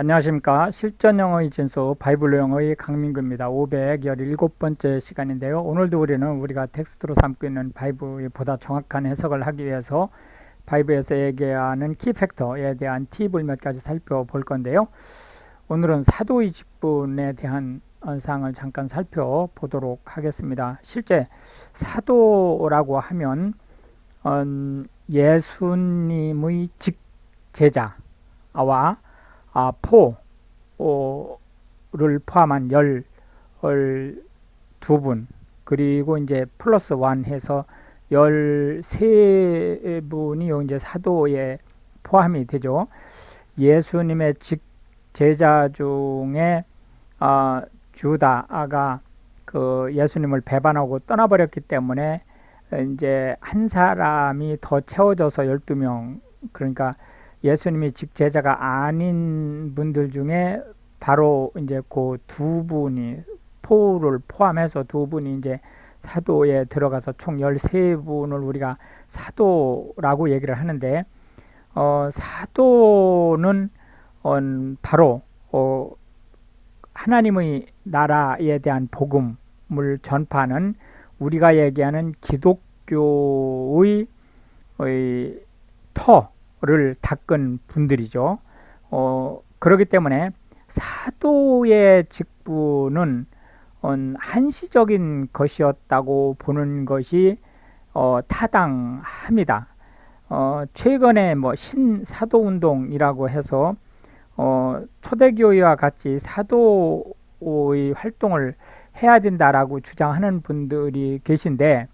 안녕하십니까. 실전 영어의 진수 바이블 영어의 강민구입니다. 517번째 시간인데요. 오늘도 우리는 우리가 텍스트로 삼고 있는 바이블의 보다 정확한 해석을 하기 위해서 바이블에서 얘기하는 키 팩터에 대한 팁을 몇 가지 살펴볼 건데요. 오늘은 사도의 직분에 대한 사항을 잠깐 살펴보도록 하겠습니다. 실제 사도라고 하면 음, 예수님의 직 제자와 아, 포를 포함한 열, 두 분, 그리고 이제 플러스 원 해서 열세 분이 이제 사도에 포함이 되죠. 예수님의 직 제자 중에 아, 주다가 그 예수님을 배반하고 떠나버렸기 때문에 이제 한 사람이 더 채워져서 열두 명 그러니까 예수님이 직제자가 아닌 분들 중에 바로 이제 그 두 분이 포를 포함해서 두 분이 이제 사도에 들어가서 총 13분을 우리가 사도라고 얘기를 하는데 어 사도는 어 바로 어 하나님의 나라에 대한 복음을 전파하는 우리가 얘기하는 기독교의 터 를 닦은 분들이죠. 어, 그렇기 때문에 사도의 직분은 어, 한시적인 것이었다고 보는 것이 어, 타당합니다. 어, 최근에 뭐 신사도 운동이라고 해서 어, 초대교회와 같이 사도의 활동을 해야 된다라고 주장하는 분들이 계신데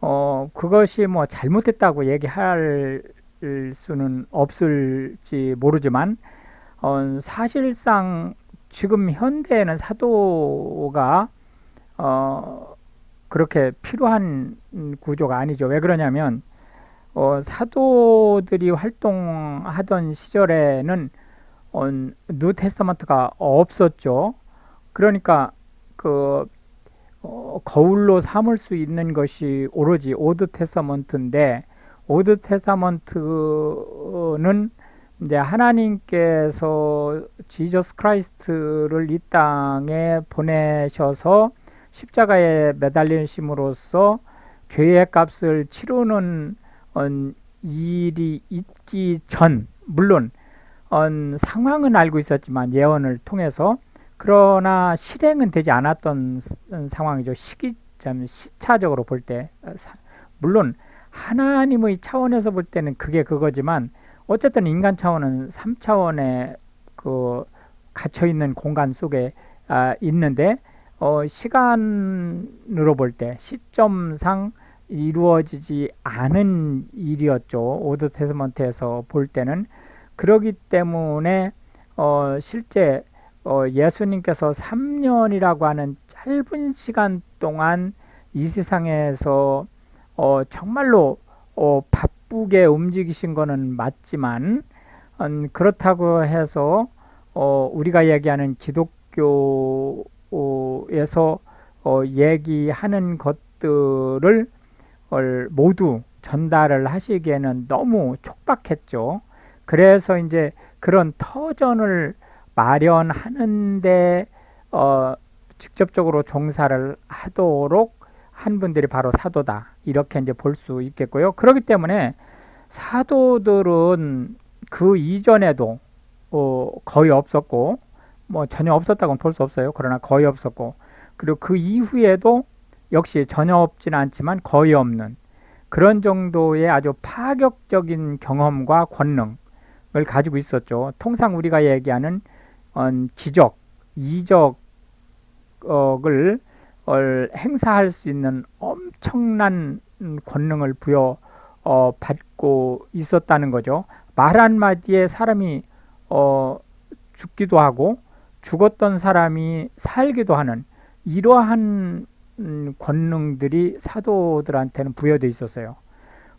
어, 그것이 뭐 잘못했다고 얘기할 수는 없을지 모르지만 어, 사실상 지금 현대에는 사도가 어, 그렇게 필요한 구조가 아니죠. 왜 그러냐면 어, 사도들이 활동하던 시절에는 어, 뉴 테스터먼트가 없었죠. 그러니까 그 어, 거울로 삼을 수 있는 것이 오로지 오드 테스터먼트인데 오드 테스타먼트는 이제 하나님께서 지저스 크라이스트를 이 땅에 보내셔서 십자가에 매달리심으로써 죄의 값을 치르는 일이 있기 전 물론 상황은 알고 있었지만 예언을 통해서 그러나 실행은 되지 않았던 상황이죠. 시기 시차적으로 볼 때 물론 하나님의 차원에서 볼 때는 그게 그거지만 어쨌든 인간 차원은 3차원의 그 갇혀 있는 공간 속에 아, 있는데 어, 시간으로 볼 때 시점상 이루어지지 않은 일이었죠. 오드 테스먼트에서 볼 때는 그러기 때문에 어, 실제 어, 예수님께서 3년이라고 하는 짧은 시간 동안 이 세상에서 어, 정말로 어, 바쁘게 움직이신 거는 맞지만 음, 그렇다고 해서 어, 우리가 얘기하는 기독교에서 어, 얘기하는 것들을 어, 모두 전달을 하시기에는 너무 촉박했죠. 그래서 이제 그런 터전을 마련하는데 어, 직접적으로 종사를 하도록 한 분들이 바로 사도다. 이렇게 이제 볼 수 있겠고요. 그렇기 때문에 사도들은 그 이전에도 어, 거의 없었고 뭐 전혀 없었다고는 볼 수 없어요. 그러나 거의 없었고 그리고 그 이후에도 역시 전혀 없지는 않지만 거의 없는 그런 정도의 아주 파격적인 경험과 권능을 가지고 있었죠. 통상 우리가 얘기하는 어, 기적, 이적을 행사할 수 있는 엄청난 권능을 부여 어, 받고 있었다는 거죠. 말 한마디에 사람이 어, 죽기도 하고 죽었던 사람이 살기도 하는 이러한 음, 권능들이 사도들한테는 부여돼 있었어요.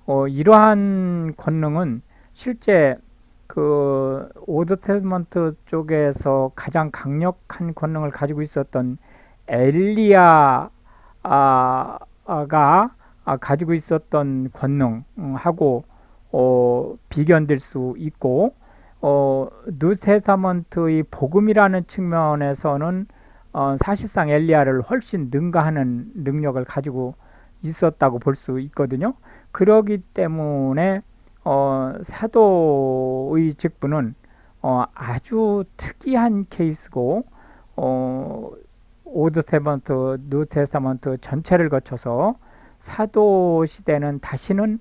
어, 이러한 권능은 실제 그 오드 테스먼트 쪽에서 가장 강력한 권능을 가지고 있었던 엘리야가 가지고 있었던 권능하고 어, 비견될 수 있고 어, 뉴테스타먼트의 복음이라는 측면에서는 어, 사실상 엘리야를 훨씬 능가하는 능력을 가지고 있었다고 볼 수 있거든요. 그러기 때문에 어, 사도의 직분은 어, 아주 특이한 케이스고 어, 오드 테스타먼트, 뉴 테스타먼트 전체를 거쳐서 사도 시대는 다시는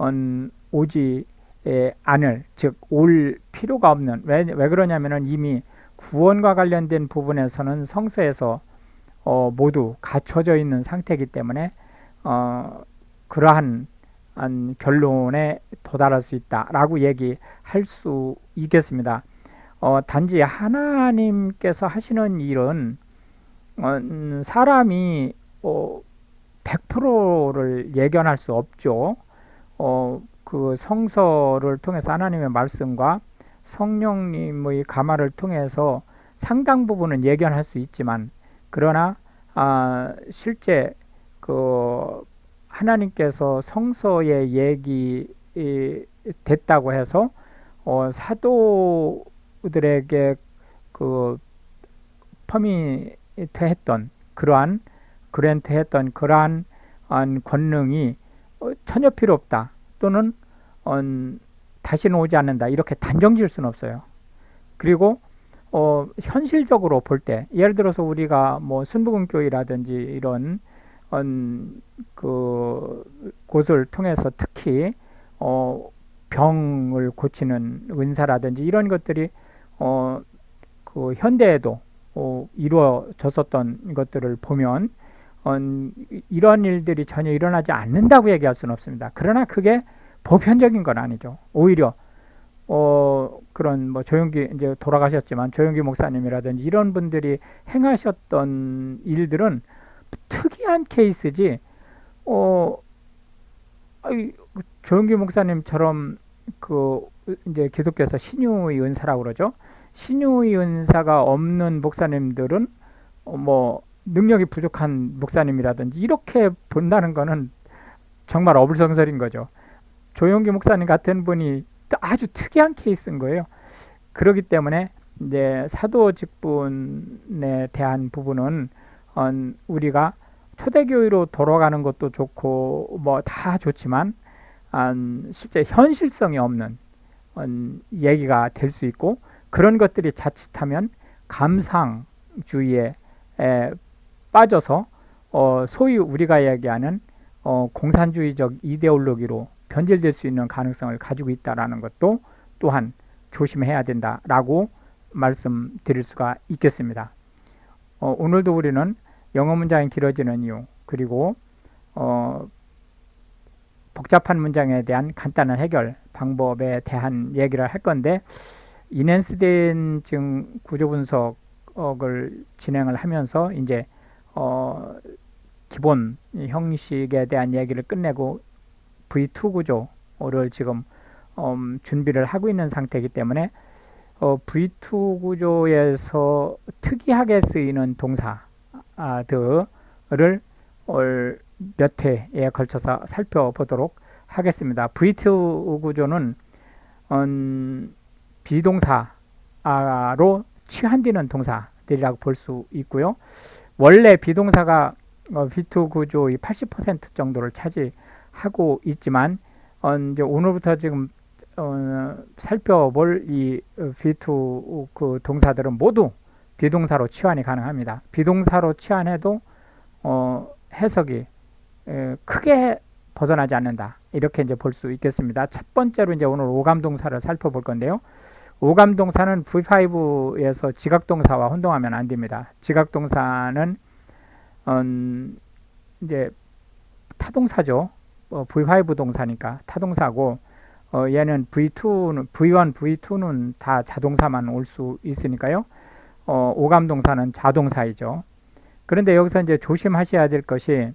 음, 오지 에, 않을 즉 올 필요가 없는 왜, 왜 그러냐면은 이미 구원과 관련된 부분에서는 성서에서 어, 모두 갖춰져 있는 상태이기 때문에 어, 그러한 한 결론에 도달할 수 있다라고 얘기할 수 있겠습니다. 어, 단지 하나님께서 하시는 일은 사람이 어, 100%를 예견할 수 없죠. 어, 그 성서를 통해서 하나님의 말씀과 성령님의 가마를 통해서 상당 부분은 예견할 수 있지만 그러나 아, 실제 그 하나님께서 성서에 얘기 됐다고 해서 어, 사도들에게 그 퍼미트 했던 그러한 그랜트했던 그러한 권능이 어, 전혀 필요 없다 또는 어, 다시는 오지 않는다 이렇게 단정 지을 수는 없어요. 그리고 어, 현실적으로 볼 때 예를 들어서 우리가 뭐 순복음교회라든지 이런 음, 그 곳을 통해서 특히 어, 병을 고치는 은사라든지 이런 것들이 어, 그 현대에도 어, 이루어졌었던 것들을 보면 어, 이런 일들이 전혀 일어나지 않는다고 얘기할 수는 없습니다. 그러나 그게 보편적인 건 아니죠. 오히려 어, 그런 뭐 조용기 이제 돌아가셨지만 조용기 목사님이라든지 이런 분들이 행하셨던 일들은 특이한 케이스지. 어, 조용기 목사님처럼 그 이제 기독교에서 신유의 은사라고 그러죠. 신유의 은사가 없는 목사님들은 어, 뭐 능력이 부족한 목사님이라든지 이렇게 본다는 거는 정말 어불성설인 거죠. 조용기 목사님 같은 분이 아주 특이한 케이스인 거예요. 그렇기 때문에 이제 사도 직분에 대한 부분은 어, 우리가 초대교회로 돌아가는 것도 좋고 뭐 다 좋지만 어, 실제 현실성이 없는 어, 얘기가 될 수 있고 그런 것들이 자칫하면 감상주의에 에, 빠져서 어, 소위 우리가 얘기하는 어, 공산주의적 이데올로기로 변질될 수 있는 가능성을 가지고 있다라는 것도 또한 조심해야 된다라고 말씀드릴 수가 있겠습니다. 어, 오늘도 우리는 영어 문장이 길어지는 이유 그리고 어, 복잡한 문장에 대한 간단한 해결 방법에 대한 얘기를 할 건데 이넨스된 증 구조 분석을 진행을 하면서 이제 어, 기본 형식에 대한 얘기를 끝내고 V2 구조를 지금 음, 준비를 하고 있는 상태이기 때문에 어, V2 구조에서 특이하게 쓰이는 동사들을 몇 회에 걸쳐서 살펴보도록 하겠습니다. V2 구조는 음, 비동사로 취한되는 동사들이라고 볼 수 있고요. 원래 비동사가 어, V2 구조의 80% 정도를 차지하고 있지만 어, 이제 오늘부터 지금 어, 살펴볼 이 V2 그 동사들은 모두 비동사로 치환이 가능합니다. 비동사로 치환해도 어, 해석이 에, 크게 벗어나지 않는다. 이렇게 이제 볼 수 있겠습니다. 첫 번째로 이제 오늘 오감 동사를 살펴볼 건데요. 오감 동사는 V5에서 지각 동사와 혼동하면 안 됩니다. 지각 동사는 음, 이제 타동사죠. 어, V5 동사니까 타동사고 어, 얘는 V2는 V1, V2는 다 자동사만 올 수 있으니까요. 어, 오감 동사는 자동사이죠. 그런데 여기서 이제 조심하셔야 될 것이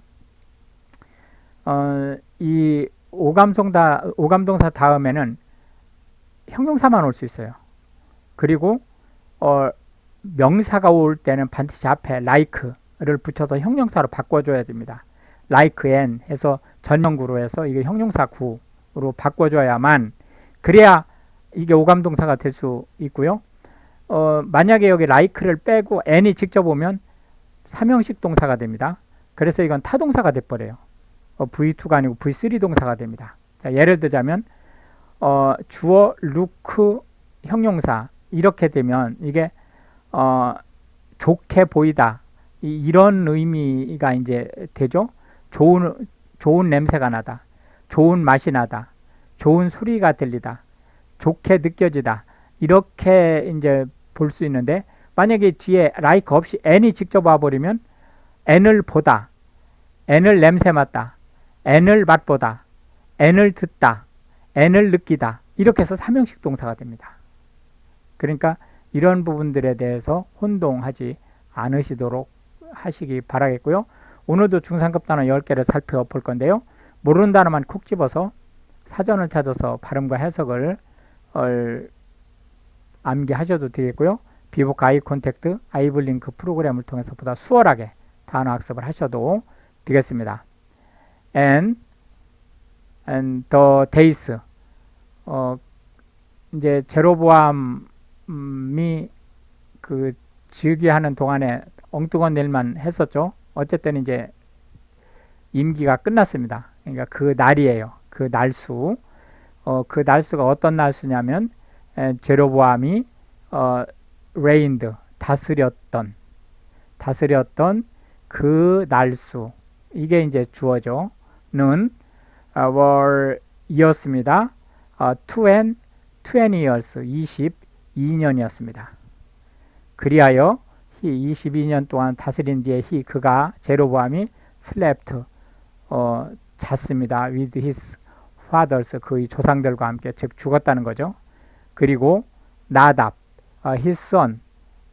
어, 이 오감동사 오감동사 다음에는 형용사만 올 수 있어요. 그리고 어, 명사가 올 때는 반드시 앞에 like를 붙여서 형용사로 바꿔줘야 됩니다. like and 해서 전명구로 해서 이게 형용사 구로 바꿔줘야만 그래야 이게 오감동사가 될 수 있고요. 어, 만약에 여기 like를 빼고 n이 직접 오면 삼형식 동사가 됩니다. 그래서 이건 타동사가 돼버려요. 어, V2가 아니고 V3 동사가 됩니다. 자, 예를 들자면 어, 주어, look, 형용사 이렇게 되면 이게 어, 좋게 보이다. 이, 이런 의미가 이제 되죠. 좋은 좋은 냄새가 나다, 좋은 맛이 나다, 좋은 소리가 들리다, 좋게 느껴지다. 이렇게 이제 볼 수 있는데 만약에 뒤에 like 없이 n이 직접 와버리면 n을 보다, n을 냄새 맡다, n을 맛보다, n을 듣다, n을 느끼다 이렇게 해서 삼형식 동사가 됩니다. 그러니까 이런 부분들에 대해서 혼동하지 않으시도록 하시기 바라겠고요. 오늘도 중상급 단어 10개를 살펴볼 건데요. 모르는 단어만 콕 집어서 사전을 찾아서 발음과 해석을 얼, 암기하셔도 되겠고요. 비복 아이 콘택트 아이블링크 프로그램을 통해서 보다 수월하게 단어 학습을 하셔도 되겠습니다. and and the days 어 이제 제로보암이 그 즉위하는 동안에 엉뚱한 일만 했었죠. 어쨌든 이제 임기가 끝났습니다. 그러니까 그 날이에요. 그 날수. 어, 그 날수가 어떤 날수냐면 에, 제로보암이 어, reigned 다스렸던 다스렸던 그 날수 이게 이제 주어죠. 는 어, were 이었습니다. 어, two and twenty years 22년이었습니다. 그리하여 히 22년 동안 다스린 뒤에 히 그가 제로보암이 slept 어, 잤습니다. with his fathers 그의 조상들과 함께 즉 죽었다는 거죠. 그리고 나답 어, his son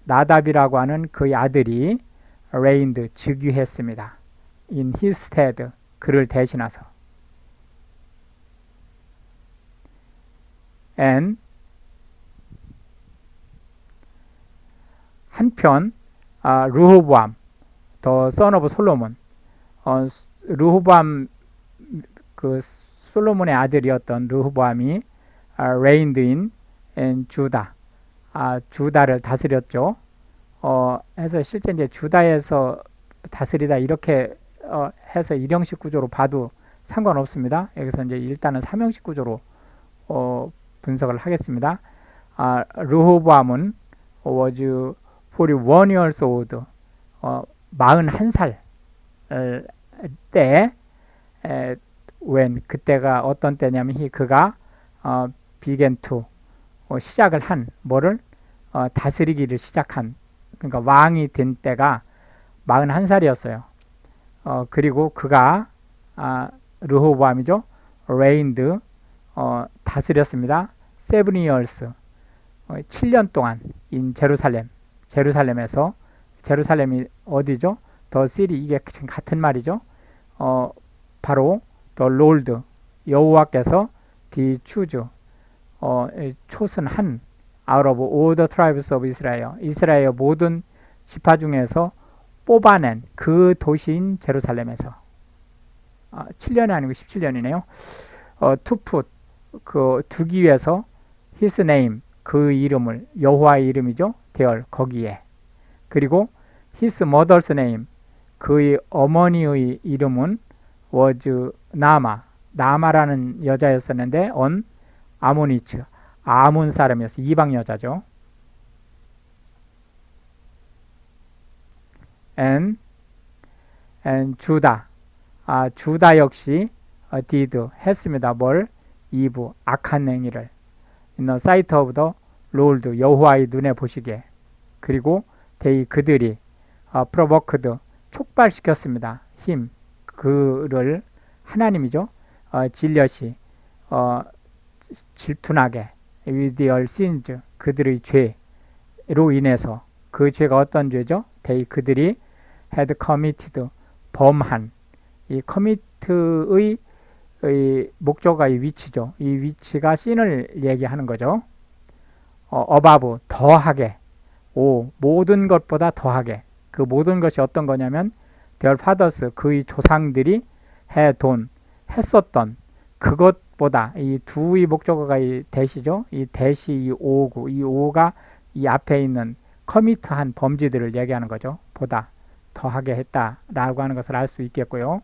나답이라고 하는 그의 아들이 reigned 즉위했습니다. in his stead 그를 대신해서 and 한편 아, 르호보암 더 of 솔로몬 어, 르호보암 그 솔로몬의 아들이었던 르호보암이 아, in 주다 아, 주다를 다스렸죠. 어, 해서 실제 이제 주다에서 다스리다 이렇게 어, 해서 일형식 구조로 봐도 상관없습니다. 여기서 이제 일단은 삼형식 구조로 어, 분석을 하겠습니다. 아, 르호보암은 was 41 years old, 어, 41살 때 에, when 그때가 어떤 때냐면 히 그가 어, began to 어, 시작을 한 뭐를 어, 다스리기를 시작한 그러니까 왕이 된 때가 41살이었어요. 어, 그리고 그가 아, 르호보암이죠. reigned 어, 다스렸습니다. years 어, 7년 동안 in 제루살렘 제루살렘에서 제루살렘이 어디죠? 더 시리 이게 지금 같은 말이죠. 어, 바로 더 롤드 여호와께서 디 추즈 어, 초선한 out of all the tribes 이스라엘 모든 지파 중에서 뽑아낸 그 도시인 제루살렘에서 아, 7년이 아니고 17년이네요. 어, 투풋 그 두기 위해서 his name 그 이름을 여호와의 이름이죠. 대열 거기에 그리고 his mother's name 그의 어머니의 이름은 was 나마 나마라는 여자였었는데 on 아모니츠 아몬 사람이었어 이방 여자죠. and and 주다 아 주다 역시 어, did 했습니다. 뭘 이부 악한 행위를 the sight of the Lord 여호와의 눈에 보시게 그리고 they 그들이 어, provoked 촉발시켰습니다. 힘 그를 하나님이죠. 어, 진려시 어, 질투나게 their sins 그들의 죄로 인해서 그 죄가 어떤 죄죠? they 그들이 had committed 범한 이 commit의 의 목적어가 이 위치죠. 이 위치가 씬을 얘기하는 거죠. 어, above 더하게 오 모든 것보다 더하게 그 모든 것이 어떤 거냐면 their fathers 그의 조상들이 해돈 했었던 그것 보다 이 두의 목적어가 이 대시죠. 이 대시 이 오구 이 오가 이 앞에 있는 커미트한 범죄들을 얘기하는 거죠. 보다 더하게 했다라고 하는 것을 알 수 있겠고요.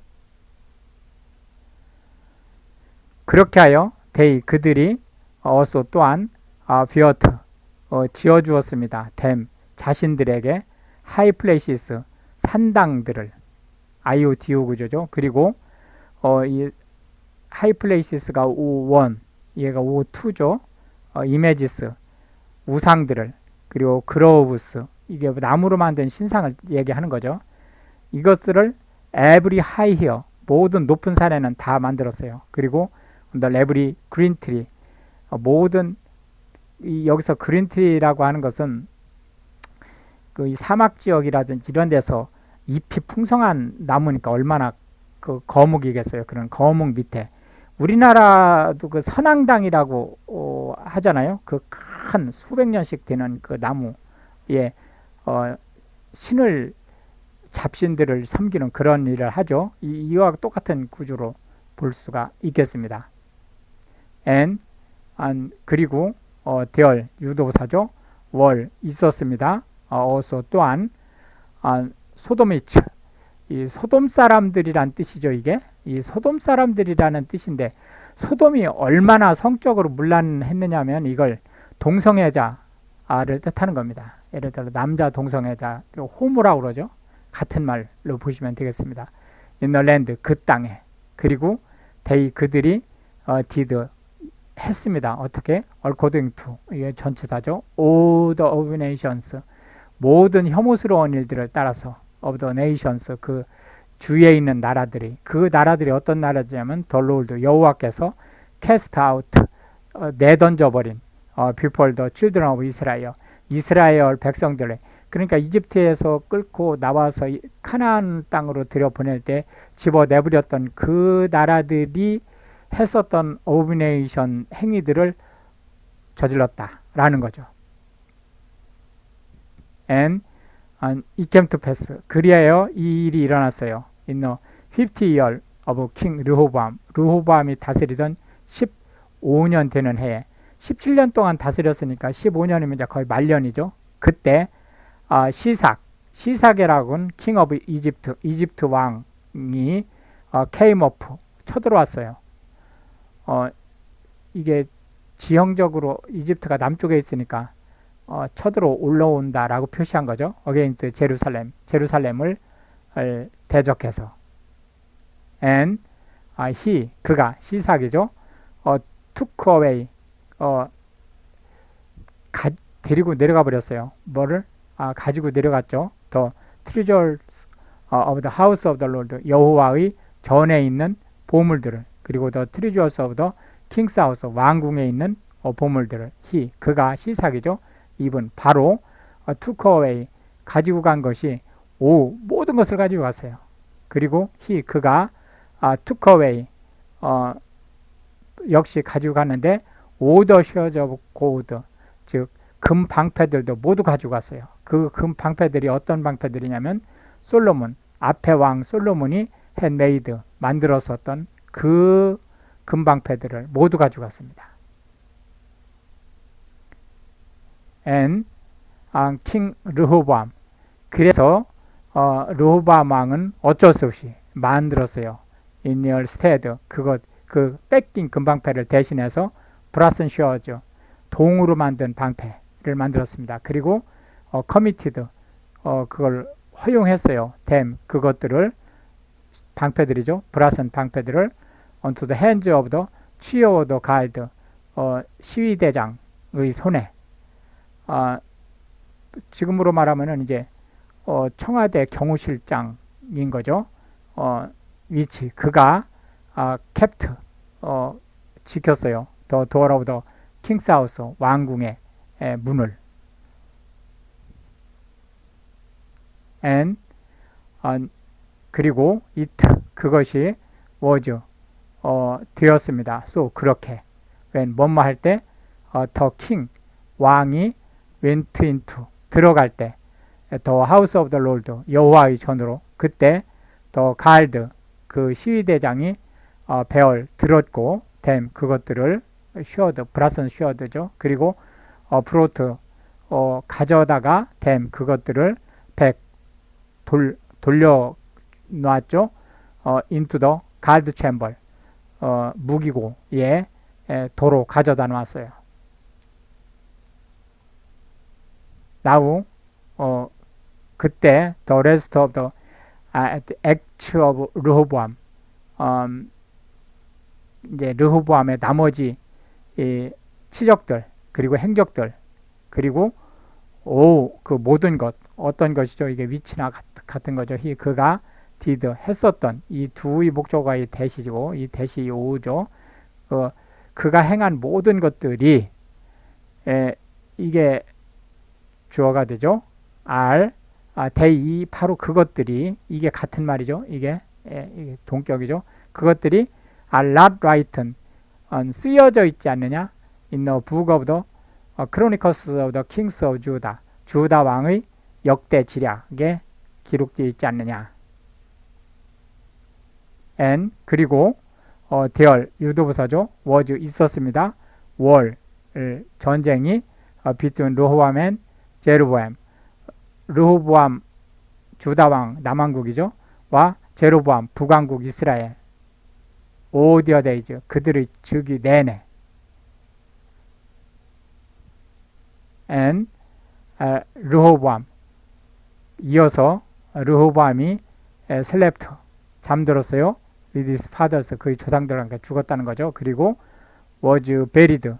그렇게 하여 they 그들이 also 또한 어, 비어트 어, 지어 주었습니다. 댐 자신들에게 하이 플레이시스 산당들을 IODO 구조죠. 그리고 어, 이 하이 플레이시스가 O1 얘가 O2죠. 어, 이메지스 우상들을 그리고 그로우브스 이게 나무로 만든 신상을 얘기하는 거죠. 이것들을 high here 모든 높은 산에는 다 만들었어요. 그리고 the every green tree 어, 모든 이 여기서 그린 트리라고 하는 것은 그이 사막 지역이라든지 이런 데서 잎이 풍성한 나무니까 얼마나 그 거목이겠어요. 그런 거목 밑에 우리나라도 그 선앙당이라고 어, 하잖아요. 그 큰 수백 년씩 되는 그 나무에 어, 신을 잡신들을 섬기는 그런 일을 하죠. 이, 이와 똑같은 구조로 볼 수가 있겠습니다. And, and 그리고 어, 대열 유도사죠. 월 있었습니다. 어, 어서 또한 아, 소돔이츠 이 소돔 사람들이란 뜻이죠. 이게 이 소돔 사람들이라는 뜻인데 소돔이 얼마나 성적으로 문란했느냐면 이걸 동성애자를 뜻하는 겁니다. 예를 들어 남자 동성애자 호모라고 그러죠. 같은 말로 보시면 되겠습니다. in the land 그 땅에 그리고 they 그들이 어, did 했습니다. 어떻게? according to 이게 전치사죠. all the of nations 모든 혐오스러운 일들을 따라서 of the nations 그 주위에 있는 나라들이 그 나라들이 어떤 나라냐면 the Lord 여호와께서 cast out 어, 내던져 버린 어, people the children of Israel 이스라엘 백성들의 그러니까 이집트에서 끌고 나와서 이 카나안 땅으로 들여 보낼 때 집어 내버렸던 그 나라들이 했었던 오브네이션 행위들을 저질렀다라는 거죠. And it came to pass. 그리하여 이 일이 일어났어요. In the 50 year of King 르호밤. 르호밤이 다스리던 15년 되는 해에 17년 동안 다스렸으니까 15년이면 이제 거의 말년이죠. 그때 아, 시삭, 시삭이라고는 킹 오브 이집트, 이집트 왕이 어, 케임 오프 쳐들어왔어요. 어, 이게 지형적으로 이집트가 남쪽에 있으니까 어, 쳐들어 올라온다라고 표시한 거죠. 어게인트 제루살렘, 제루살렘을 을 대적해서 and 아, he 그가 시삭이죠. 어, took away 어, 가, 데리고 내려가 버렸어요. 뭐를 아, 가지고 내려갔죠. The treasures of the house of the Lord 여호와의 전에 있는 보물들을 그리고 the treasures of the king's house 왕궁에 있는 어, 보물들을 he 그가 시삭이죠. 이분 바로 어, away 가지고 간 것이 오 모든 것을 가지고 갔어요. 그리고 he 그가 아, away 어, 역시 가지고 갔는데 the shares of gold 즉금 방패들도 모두 가지고 갔어요. 그 금 방패들이 어떤 방패들이냐면 솔로몬 앞에 왕 솔로몬이 핸메이드 만들었었던 그 금방패들을 모두 가지고 갔습니다. and 아, king 르호밤 그래서 어, 르호밤 왕은 어쩔 수 없이 만들었어요. in your stead 그것 그 뺏긴 금방패를 대신해서 브라슨 슈어즈 동으로 만든 방패를 만들었습니다. 그리고 어, committed 어, 그걸 허용했어요. 댐 그것들을 방패들이죠. 브라슨 방패들을 onto the hands of the of the guard 어, 시위대장의 손에 아, 지금으로 말하면은 이제 어, 청와대 경호실장인 거죠. 어, 위치 그가 아, 캡트 어, 지켰어요. 더 도어 오브 더 킹스하우스 왕궁의 에, 문을 and 어, 그리고 it 그것이 was 어, 되었습니다. so 그렇게 when 뭐뭐 할때 어, the king 왕이 went into 들어갈 때 the house of the Lord 여호와의 전으로 그때 the guard 그 시위대장이 어, 배열 들었고 댐 그것들을 슈어드 브라슨 슈어드죠. 그리고 어, 브로트 어, 가져다가 댐 그것들을 백 돌, 돌려 놨죠. 어, into the guard chamber 어, 무기고에 에, 도로 가져다 놨어요. now 어, 그때 the rest of the 아, the act of 르호보암 음, 이제 르호보암의 나머지 이 치적들 그리고 행적들 그리고 오 그 모든 것 어떤 것이죠 이게 위치나 같, 같은 거죠 히 그가 did 했었던 이 두의 목적어가 이 대시고 이 대시 오죠. 그 그가 행한 모든 것들이 에, 이게 주어가 되죠. Are 아, they 바로 그것들이 이게 같은 말이죠. 이게, 에, 이게 동격이죠. 그것들이 are not written 어, 쓰여져 있지 않느냐? In the book of the 어, Chronicles of the Kings of Judah. 주다 왕의 역대 지략에 기록되어 있지 않느냐 and 그리고 어, 대열 유도부사죠. was 있었습니다. 월 전쟁이 어, between 르호암 and 제르보암 르호보암 주다왕 남왕국이죠. 와 제로보암 북왕국 이스라엘. 오디어 데이즈 그들의 즉위 내내. And 아, 르호보암 이어서 르호보암이 슬랩트 잠들었어요. With his fathers 그의 조상들한테 죽었다는 거죠. 그리고 was buried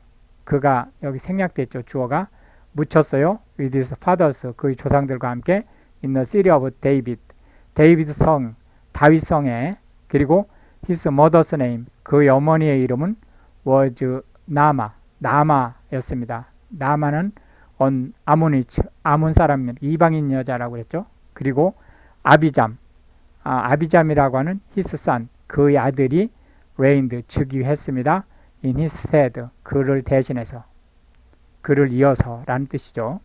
그가 여기 생략됐죠. 주어가 묻혔어요. with his fathers 그의 조상들과 함께 in the city of David 데이비드 성 다윗 성에 그리고 his mother's name 그의 어머니의 이름은 was 나마 나마였습니다. 나마는 언 아몬이츠 아몬 사람 이방인 여자라고 그랬죠. 그리고 아비잠 아, 아비잠이라고 하는 히스 산 그의 아들이 레인드 즉위했습니다. in his stead 그를 대신해서 그를 이어서 라는 뜻이죠.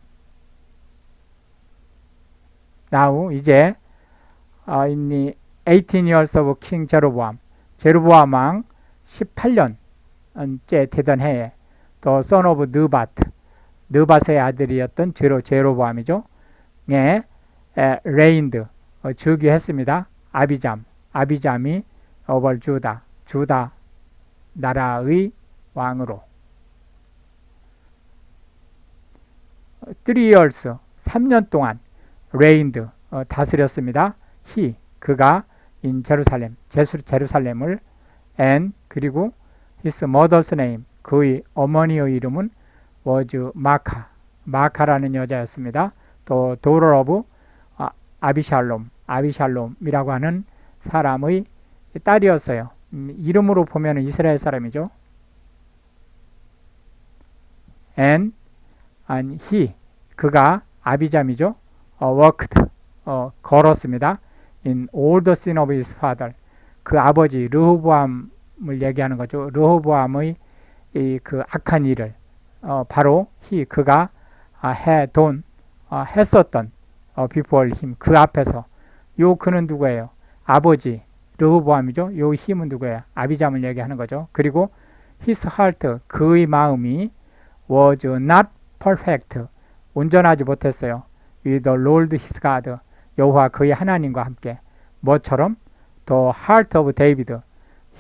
now 이제 아, in the 18 years of King 제로보암 제로보암 왕 18년째 되던 해에 the son of 느바트 느바스의 아들이었던 제로 제로보암이죠. 에, 에 레인드 어, 즉위했습니다. 아비잠 아비잠이 어벌 주다 주다 나라의 왕으로 3 years 3년 동안 레인드 어, 다스렸습니다. 히 그가 인 제루살렘 제수 제루살렘을 and 그리고 his mother's name 그의 어머니의 이름은 was 마카 마카라는 여자였습니다. 또 of 아, 아비샬롬 아비샬롬이라고 하는 사람의 딸이었어요. 음, 이름으로 보면 이스라엘 사람이죠. and, and he 그가 아비잠이죠. 어, worked 어, 걸었습니다. in all the sin of his father 그 아버지 르호보암을 얘기하는 거죠. 르호보암의 이 그 악한 일을 어, 바로 he 그가 아, 해 돈 어, 했었던 어, before him 그 앞에서 요 그는 누구예요? 아버지 르호보암이죠. 요 힘은 누구예요? 아비잠을 얘기하는 거죠. 그리고 his heart 그의 마음이 was not perfect 온전하지 못했어요. with the Lord his God 여호와 그의 하나님과 함께 뭐처럼 the heart of David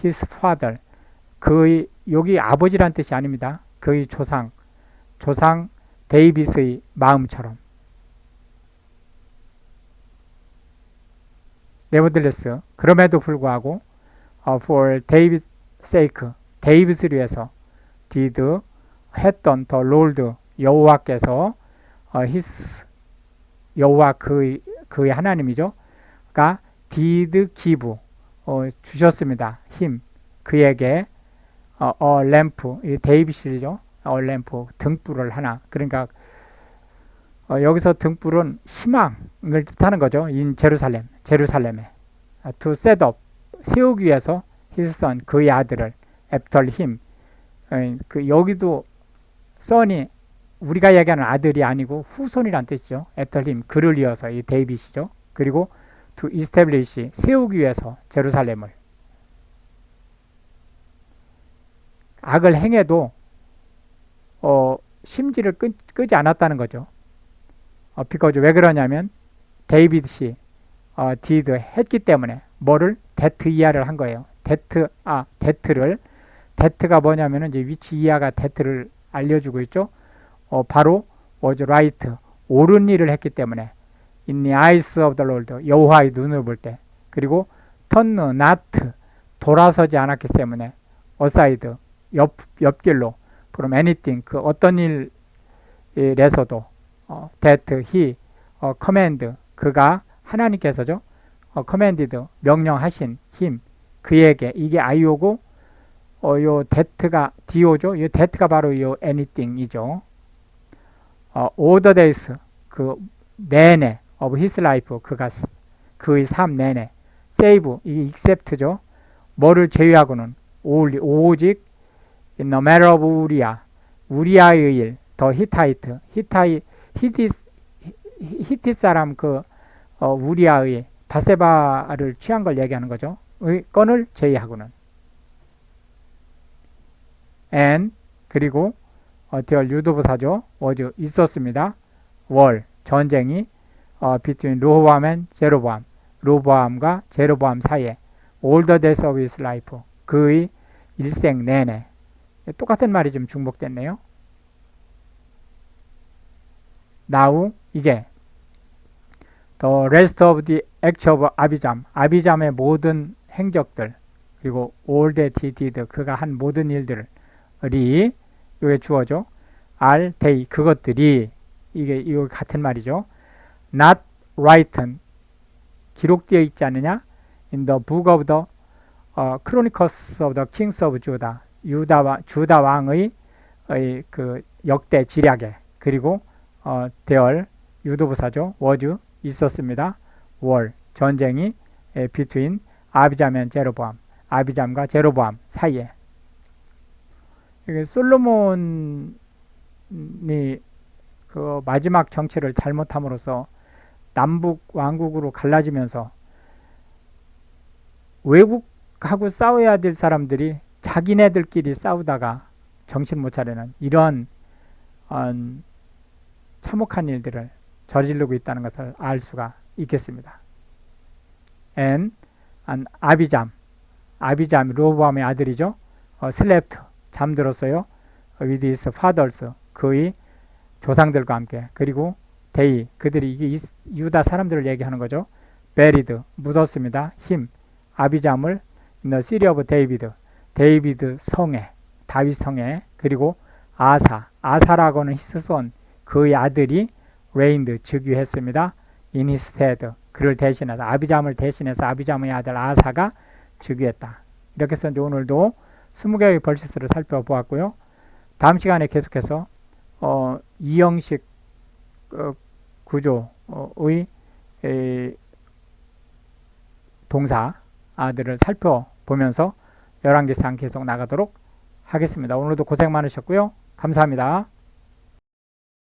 his father 그의 여기 아버지란 뜻이 아닙니다. 그의 조상 조상 데이빗의 마음처럼 네버들레스 그럼에도 불구하고 어, for David's sake 데이빗을 위해서 did 했던 더 롤드 여호와께서 어, his 여호와 그의 그의 하나님이죠. 가 did give 어, 주셨습니다. 힘 그에게 어, 어 램프 이 데이빗이죠. 어 램프 등불을 하나 그러니까 어, 여기서 등불은 희망을 뜻하는 거죠. 인 제루살렘 제루살렘에 아, to set up 세우기 위해서 son 그의 아들을 after 어, 그 여기도 son이 우리가 얘기하는 아들이 아니고 후손이란 뜻이죠. after 그를 이어서 이 데이빗이죠. 그리고 to establish 세우기 위해서 제루살렘을 악을 행해도 어, 심지를 끄, 끄지 않았다는 거죠. 어, 비커즈 왜 그러냐면 씨 어, 디드 했기 때문에 뭐를 데트 이하를 한 거예요. 데트 아 데트를 데트가 뭐냐면은 이제 위치 이하가 데트를 알려주고 있죠. 어, 바로 was right 옳은 일을 했기 때문에 in the eyes of the Lord 여호와의 눈을 볼 때 그리고 turn not 돌아서지 않았기 때문에 aside 옆 옆길로 from anything 그 어떤 일에서도 어, that he 어, command 그가 하나님께서죠 어, commanded 명령하신 him 그에게 이게 i오고 어, 요 that가 do죠 이 that가 바로 요 anything이죠 어, the days 그 내내 of his life 그가 스- 그의 삶 내내 save 이게 except죠 뭐를 제외하고는 오직 in the matter of 우리야 우리아의 일, 더 히타이트, 히타이, 히티, 히티 사람 그 어, 우리아의 바세바를 취한 걸 얘기하는 거죠. 의 건을 제외하고는. and 그리고 어, 대열 유도부사죠. was 있었습니다. 월 전쟁이 어, between 로보암 and 제로보암, 로보암과 제로보암 사이에 all the days of his life 그의 일생 내내 똑같은 말이 좀 중복됐네요. now 이제 the rest of the act of 아비잠 아비잠의 모든 행적들 그리고 all that he did 그가 한 모든 일들이 이게 주어죠. are they 그것들이 이게 이거 같은 말이죠. not written 기록되어 있지 않느냐? in the book of the 어, Chronicles of the Kings of Judah 유다 왕 주다 왕의 의그 역대 지략에 그리고 어, 대열 유도부사죠 워즈 있었습니다. 월 전쟁이 에, between 아비잠 앤 제로보암 아비잠과 제로보암 사이에 이게 솔로몬이 그 마지막 정치를 잘못함으로써 남북 왕국으로 갈라지면서 외국하고 싸워야 될 사람들이 자기네들끼리 싸우다가 정신 못 차리는 이런 어, 참혹한 일들을 저지르고 있다는 것을 알 수가 있겠습니다. and 안 아비잠 아비잠 로보암의 아들이죠. 어, 슬랩트 잠들었어요. with his fathers 그의 조상들과 함께 그리고 데이 그들이 이게 유다 사람들을 얘기하는 거죠. 베리드 묻었습니다. 힘 아비잠을 in the city of David 데이비드 성에 다윗 성에 그리고 아사 아사라고는 히스손 그의 아들이 레인드 즉위했습니다. in his stead 그를 대신해서 아비잠을 대신해서 아비잠의 아들 아사가 즉위했다. 이렇게 해서 오늘도 20개의 벌시스를 살펴보았고요. 다음 시간에 계속해서 어, 이형식 어, 구조의 에, 동사들을 살펴보면서 11개상 계속 나가도록 하겠습니다. 오늘도 고생 많으셨고요. 감사합니다.